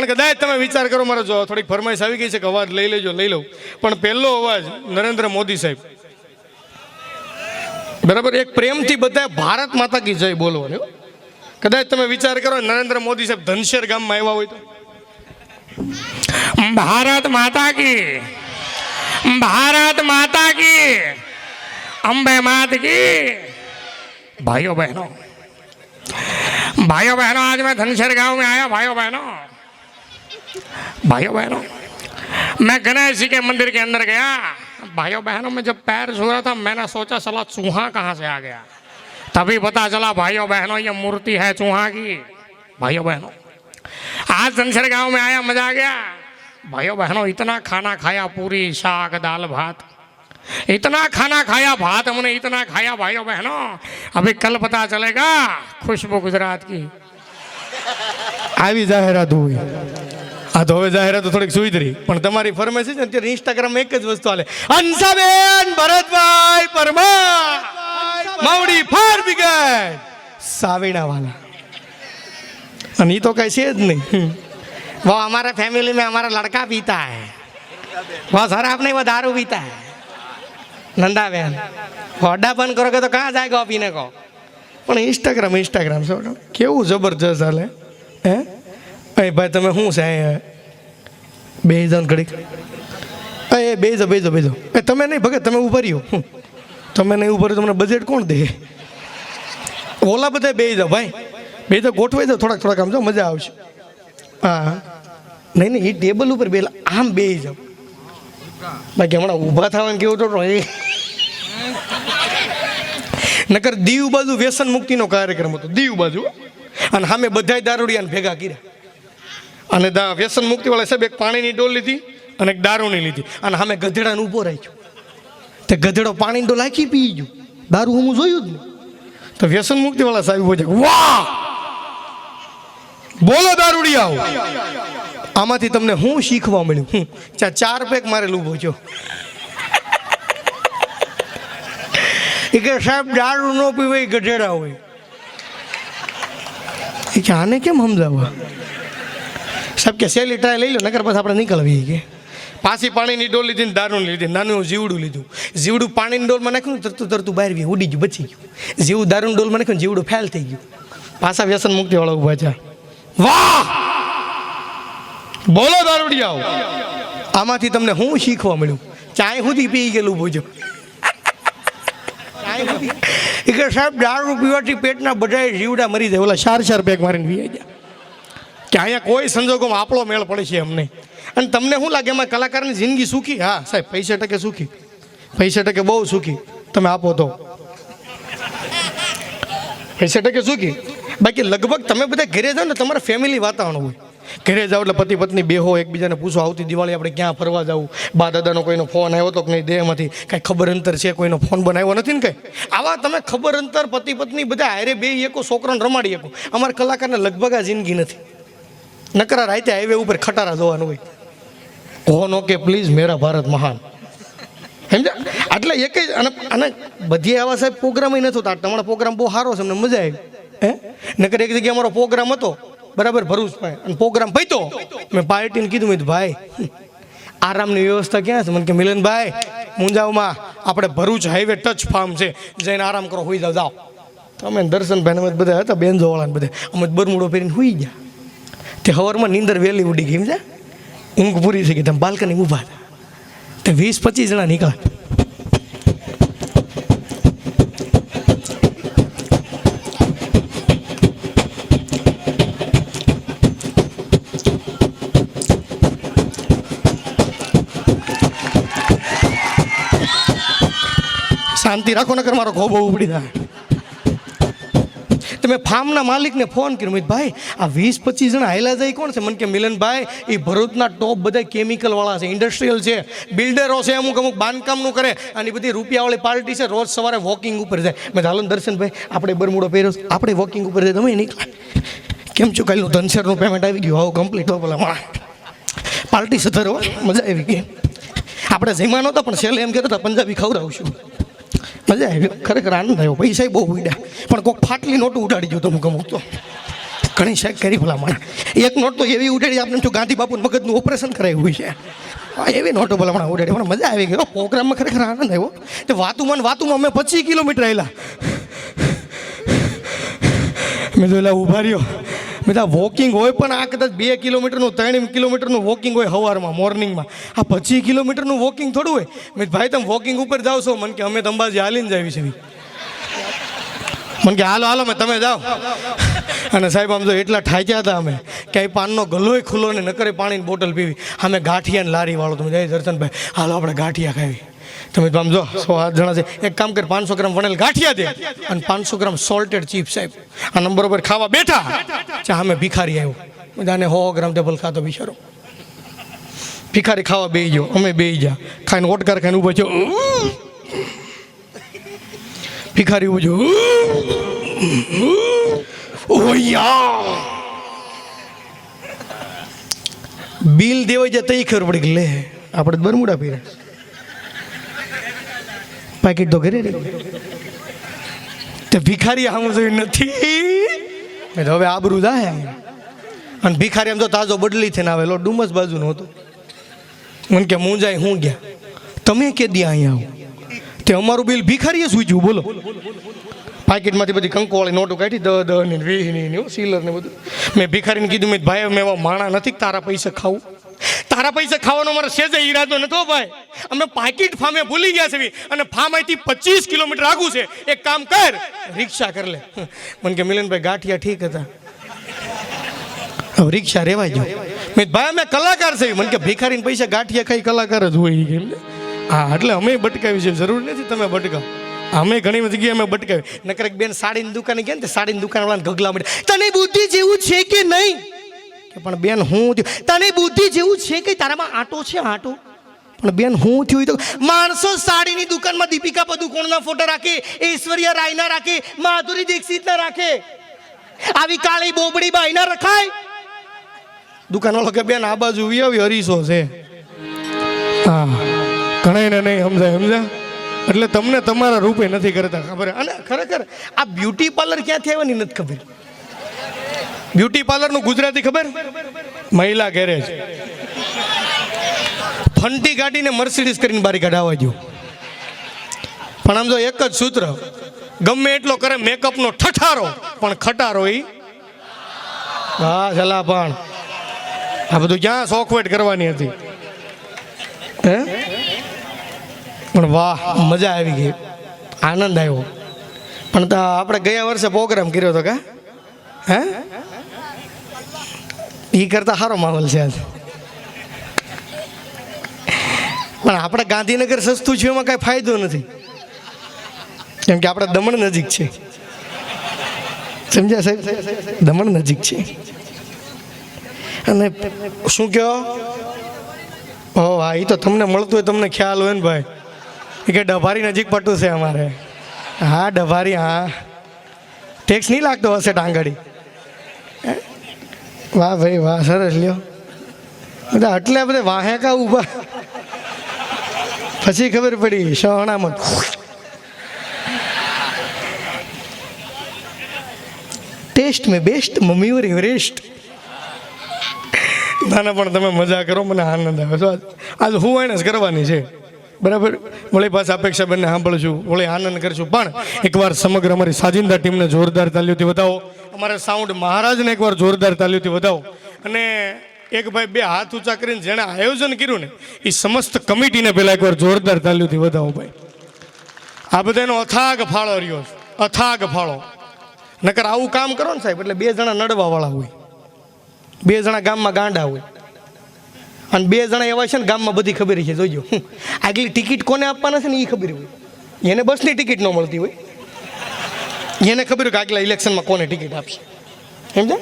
પણ કદાચ તમે વિચાર કરો મારો જો થોડીક ફરમાઈશ આવી ગઈ છે કે અવાજ લઈ લેજો લઈ લઉં પણ પહેલો અવાજ નરેન્દ્ર મોદી સાહેબ બરાબર એક પ્રેમથી બધા ભારત માતા કી જય બોલવાની હો. કદાચ તમે વિચાર કરો નરેન્દ્ર મોદી સાહેબ ધનશેર ગામમાં આવ્યા હોય તો ભારત માતા કી ભારત માતા કી અંબે માત કી भाइयों बहनों भाइयों बहनों आज मैं धनशेर गांव में आया भाइयों बहनों भाइयों बहनों मैं गणेश जी के मंदिर के अंदर गया भाइयों बहनों में जब पैर छू रहा था मैंने सोचा चला चूहा कहाँ से आ गया तभी पता चला भाइयों बहनों ये मूर्ति है चूहा की भाइयों बहनों आज धनसर गांव में आया मजा आ गया भाइयों बहनों इतना खाना खाया पूरी साग दाल भात इतना खाना खाया भात हमने इतना खाया भाइयों बहनों अभी कल पता चलेगा खुशबू गुजरात की આવી જાહેરાત હોય આ તો હવે જાહેરાત થોડીક સુધરી પણ તમારી ફરમાઈશ છે ને અત્યારે ઇન્સ્ટાગ્રામમાં એક જ વસ્તુ હાલે હંસાબેન ભરતભાઈ પરમાર માવડી ફાર બ્રિગેડ સાવેણા વાલા અને એ તો કઈ છે જ નહીં वो हमारे फैमिली में हमारा लड़का पीता है वो शराब नहीं वो दारू पीता है नंदा बहन वो अड्डा बंद करोगे तो कहाँ जाएगा पीने को પણ ઇન્સ્ટાગ્રામ ઇન્સ્ટાગ્રામ છો કેવું જબરજસ્ત હાલે હે એ ભાઈ તમે શું છે અહીંયા? બે જણ ઘડીક. એ બે જો બે જો બે જો. એ તમે નહીં ભગત તમે ઊભા રહ્યો. તમે નહીં ઊભા રહ્યો તમને બજેટ કોણ દે? ઓલા બધા બે જાઓ ભાઈ. બે તો ગોઠવાઈ જાઓ થોડાક થોડાક આમ જો મજા આવશે. હા. નહીં નહીં એ ટેબલ ઉપર બે આમ બે જાઓ બાકી હમણાં ઊભા થવાનું કેવું તો એ નકર દીવ બાજુ વ્યસન મુક્તિનો કાર્યક્રમ હતો દીવ બાજુ. અને સામે બધાય દારૂડિયાને ભેગા કર્યા. અને વ્યસન મુક્તિવાળા સાહેબ એક પાણીની ડોલ લીધી અને એક દારૂની લીધી. અને સામે ગધેડાને ઊભો રાખ્યો. તે ગધેડો પાણીની ડોલ આખી પી ગયો. દારૂ હું જોયું જ નહીં. તો વ્યસન મુક્તિવાળા સાહેબ ઊભો છે વાહ! બોલો દારૂડિયાઓ. આમાંથી તમને હું શીખવા મળ્યું. હું ચા ચાર પેક મારે ઊભો છો. એ કે સાહેબ, દારૂ ન પીવે ગઢેડા હોય. એ કે આને કેમ સમજાવવા? સાહેબ કે સહેલી ટ્રાય લઈ લો નકર પછી આપણે નીકળવી કે. પાછી પાણીની ડોલ લીધી ને દારૂ લીધી નાનું જીવડું લીધું. જીવડું પાણીની ડોલમાં નાખ્યું ને તરતું તરતું બહાર ગયું ઉડી ગયું બચી ગયું. જીવું દારૂની ડોલમાં નાખ્યું જીવડું ફેલ થઈ ગયું. પાછા વ્યસન મુક્તિવાળા ઊભા છે. વાહ! બોલો દારૂડિયાઓ. આમાંથી તમને શું શીખવા મળ્યું? ચાય સુધી પી ગયેલું બોજો એ કે સાહેબ દારૂ પીવાથી પેટના બધા જીવડા મરી જાય. ઓલા ચાર ચાર પેક મારીને પી ગયા. કે અહીંયા કોઈ સંજોગોમાં આપણો મેળ પડે છે અમને. અને તમને શું લાગે, એમાં કલાકારની જિંદગી સુખી? હા, સાહેબ, પૈસા ટકે સુખી. પૈસા ટકે બહુ સુખી. તમે આપો તો. પૈસા ટકે સુખી? બાકી લગભગ તમે બધા ઘરે જાઓ ને, તમારા ફેમિલી વાતાવરણ હોય. ઘરે જાઓ એટલે પતિ પત્ની બેહો એકબીજાને પૂછો, આવતી દિવાળી આપણે ક્યાં ફરવા જવું? બા દાદાનો કોઈનો ફોન આવ્યો તો કે નહીં, દેહમાંથી? કાંઈ ખબર અંતર છે, કોઈનો ફોન બનાવ્યો નથી ને કંઈ? આવા તમે ખબર અંતર, પતિ પત્ની બધા હારે બે એકો છોકરાને રમાડી શકો. અમારા કલાકારને લગભગ આ જિંદગી નથી. નકરા રાતે હાઈવે ઉપર ખટારા જોવાનું હોય. કોનો કે પ્લીઝ મેરા ભારત મહાન. સમજા એટલે એક જ અને અને બધી આવા સાહેબ પ્રોગ્રામ નથી હોતા. તમારો પ્રોગ્રામ બહુ સારો છે, અમને મજા આવી. હે? નકર એક જગ્યાએ અમારો પ્રોગ્રામ હતો, બરાબર, ભરૂચમાં. અને પ્રોગ્રામ તો મેં પાર્ટીને કીધું, મેં ભાઈ, આરામની વ્યવસ્થા ક્યાં છે? મને કે, મિલનભાઈ, મુંજાવમાં આપણે ભરૂચ હાઈવે ટચ ફાર્મ છે. જઈને આરામ કરો, હોઈ જાઓ જાઓ. તમે દર્શન અમે બધા હતા બેનજોવાળાને બધા. અમે બરમુડો પહેરીને હોઈ ગયા. તે હવારમાં નીંદર વહેલી ઉડી ગઈ, સમજ્યા? ઊંઘ પૂરી થઈ ગઈ, તમે બાલ્કની ઊભા તે વીસ પચીસ જણા નીકળે શાંતિ રાખો, નકર મારો ખોબો ઉપડી જાય. તમે ફાર્મના માલિકને ફોન કર્યો. મેં ભાઈ, આ વીસ પચીસ જણા હાયલા જાય કોણ છે? મને કે, મિલનભાઈ એ ભરૂચના ટોપ બધા કેમિકલવાળા છે ઇન્ડસ્ટ્રીયલ છે. બિલ્ડરો છે, અમુક અમુક બાંધકામનું કરે અને બધી રૂપિયાવાળી પાર્ટી છે, રોજ સવારે વોકિંગ ઉપર જાય. મેં હાલો દર્શનભાઈ આપણે બરમુડો પહેર્યો આપણે વોકિંગ ઉપર જાય તમે નીકળ્યા કેમ છો? કાલનું ધનશેરનું પેમેન્ટ આવી ગયું. આવું કમ્પ્લીટ હો પેલા પાર્ટી સતર મજા આવી ગઈ. આપણે જમ્યા નહોતા, પણ છેલ્લે એમ કહેતા હતા, પંજાબી ખવડાવશું. મજા આવી ખરેખર આનંદ આવ્યો પૈસા બહુ ઉડ્યા પણ કોઈક ફાટલી નોટું ઉડાડી ગયો તો હું અમુક તો. ઘણી શેક કરી ભલામણ માણા એક નોટ તો એવી ઉડાડી આપણે જો ગાંધી બાપુ મગજનું ઓપરેશન કરાવ્યું છે. હા, એવી નોટો ભલામણ માણા ઉડાડી. પણ મજા આવી ગયો. પ્રોગ્રામમાં ખરેખર આનંદ આવ્યો. તે વાતુમાં વાતુમાં અમે પચીસ કિલોમીટર આવેલા મેં તો એલા ઊભા રહ્યો. તો વોકિંગ હોય, પણ આ કદાચ બે કિલોમીટરનું, ત્રણ કિલોમીટરનું વોકિંગ હોય સવારમાં મોર્નિંગમાં આ પચીસ કિલોમીટરનું વોકિંગ થોડું હોય. મેં ભાઈ, તમે વોકિંગ ઉપર જાઓ છો. મને કે, અમે તો અંબાજી હાલીને જ આવી છે મને કે, હાલો હાલો મેં તમે જાઓ. અને સાહેબ, આમ તો એટલા ઠાચ્યા હતા અમે, કે અહીં પાનનો ગલોય ખુલ્લો ને નકરે પાણીની બોટલ પીવી. અમે ગાંઠિયા ને લારી વાળો તમે જય દર્શનભાઈ હાલો, આપણે ગાંઠિયા ખાવી તમે સમજો સો આઠ જણા છે. એક કામ કર, પાંચસો ગ્રામ વણેલ ગાંઠિયા દે અને પાંચસો ગ્રામ સોલ્ટેડ ચીપ સાહેબ આ નંબર ઉપર ખાવા બેઠા. ચા અમે ભિખારી આવ્યો બધાને હો ગ્રામ ડબલ ખાતો બિચારો. ભિખારી ખાવા બેહી ગયો. અમે બે ગયા. ખાઈને ઓટકાર ખાઈને ઊભો છો ભિખારી ઊભો બિલ દેવાય જાય તઈ ખબર પડી કે લે, આપણે બરમુડા પીરે પાકીટ તો ઘરે રહી. તે ભિખારી આમ જોયું નથી. હવે આબરું જાય અને ભિખારી એમ તો તાજો બદલી થઈને આવેલો, ડુમસ બાજુનો હતો. મને કે હું જાય, હું ગયા. તમે કે દી અહીંયા આવો. તે અમારું બિલ ભિખારીએ સૂચ્યું બોલો. પાકીટમાંથી બધી કંકોવાળી નોટો કાઢી દહ દહ ને વીહ ને સીલર ને બધું. મેં ભિખારીને કીધું, મેં ભાઈ મેં એવા માણા નથી તારા પૈસા ખાવું. તારા પૈસા ખાવાનો મારો છે ઈરાદો નતો ભાઈ. અમે પાકીટ ફામે ભૂલી ગયા છે અને ફામ અહીંથી પચીસ કિલોમીટર આગું છે. એક કામ કર, રિક્ષા કર લે. મને કે મિલનભાઈ ગાંઠિયા ઠીક હતા. રિક્ષા રેવાઈ જો મેં ભાઈ, અમે કલાકાર છે મને કે, ભિખારીને પૈસા ગાંઠિયા ખાઈ કલાકાર જ હોય એમ હા, એટલે અમે બટકાવી છે જરૂર નથી તમે બટકાવ. અમે ઘણી બધી જગ્યાએ અમે બટકાવી. નકર એક બેન સાડીની દુકાને ગયા ને સાડીની દુકાન વાળાને ગગલા મળે તને બુદ્ધિ જેવું છે કે નહીં? કે પણ બેન, હું થયું. તને બુદ્ધિ જેવું છે કે તારામાં આટો છે આટો? પણ બેન, હું થયું તો માણસો સાડીની દુકાનમાં દીપિકા પદુકોણના ફોટા રાખે, ઐશ્વર્યા રાયના રાખે, માધુરી દીક્ષિતના રાખે. આવી કાળી બોબડી બાઈના રખાય. દુકાનવાળો કે, બેન, આ બાજુ આવી હરીસો છે. હા ઘણા નહીં સમજાય, સમજા? એટલે તમને તમારા રૂપે નથી કરતા ખબર. અને ખરેખર આ બ્યુટી પાર્લર ક્યાંથી આવવાની નથી ખબર. બ્યુટી પાર્લરનું ગુજરાતી ખબર? મહિલા ગેરેજ ફંટી ગાડીને મર્સિડીઝ કરીને બારી કાઢવા જો પણ આમ જો એક જ સૂત્ર, ગમે એટલો કરે મેકઅપનો ઠઠારો, પણ ખટારો ઈ. હા જલા પણ. આ બધું ક્યાં સોખવેટ કરવાની હતી? હે? પણ વાહ, મજા આવી ગઈ. આનંદ આવ્યો. પણ આપણે ગયા વર્ષે પ્રોગ્રામ કર્યો હતો કા? હે? એ કરતા સારો માહોલ છે આજે. પણ આપણે ગાંધીનગર સસ્તું છે એમાં કાંઈ ફાયદો નથી. કેમ કે આપણે દમણ નજીક છે. સમજ્યા સાહેબ? દમણ નજીક છે. અને શું કહો? ઓ, હા એ તો તમને મળતું હોય, તમને ખ્યાલ હોય ને ભાઈ. એ કે ડભારી નજીક પટું છે અમારે. હા, ડભારી, હા. ટેક્સ નહીં લાગતો હશે ટાંગડી? વાહ ભાઈ, વાહ, સરસ લ્યો. બધા આટલા બધા વાહેકા ઊભા. પછી ખબર પડી શહણામાં ટેસ્ટ મેં બેસ્ટ, મમ્મી ઓર એવરેસ્ટ ના પણ તમે મજા કરો, મને આનંદ આવે. આજ- આજ હું એને જ કરવાની છે? બરાબર? વળી પાછા અપેક્ષા બંને સાંભળશું, વળી આનંદ કરશું. પણ એકવાર સમગ્ર અમારી સાજિંદા ટીમને જોરદાર તાલીઓથી વધાવો. અમારા સાઉન્ડ મહારાજને એકવાર જોરદાર તાલીઓથી વધાવો. અને એક ભાઈ બે હાથ ઊંચા કરીને જેણે આયોજન કર્યું ને એ સમસ્ત કમિટીને પહેલાં એકવાર જોરદાર તાલીઓથી વધાવો ભાઈ. આ બધાનો અથાગ ફાળો રહ્યો છે. અથાગ ફાળો. નકર આવું કામ કરો ને સાહેબ, એટલે બે જણા નડવાવાળા હોય. બે જણા ગામમાં ગાંડા હોય. અને બે જણા એવા છે ને ગામમાં બધી ખબર છે જોજો આગલી ટિકિટ કોને આપવાના છે ને એ ખબર હોય. એને બસની ટિકિટ ન મળતી હોય. એને ખબર હોય કે આગલા ઇલેક્શનમાં કોને ટિકિટ આપશે. સમજ્યા